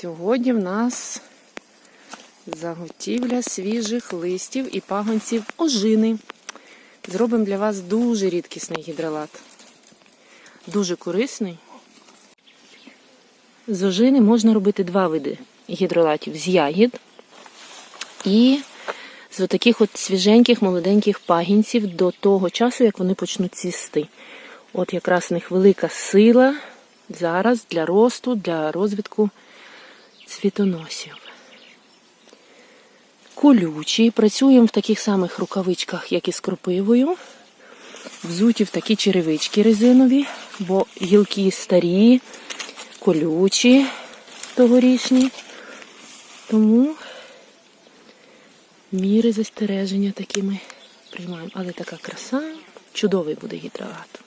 Сьогодні в нас заготівля свіжих листів і пагонців ожини. Зробимо для вас дуже рідкісний гідролат. Дуже корисний. З ожини можна робити два види гідролатів з ягід і з отаких от свіженьких молоденьких пагінців до того часу, як вони почнуть цвісти. От якраз в них велика сила зараз для росту, для розвитку цвітоносів. Колючі. Працюємо в таких самих рукавичках, як і з кропивою. Взуті в такі черевички резинові, бо гілки старі, колючі тогорічні. Тому міри застереження такі ми приймаємо. Але така краса, чудовий буде гідролат.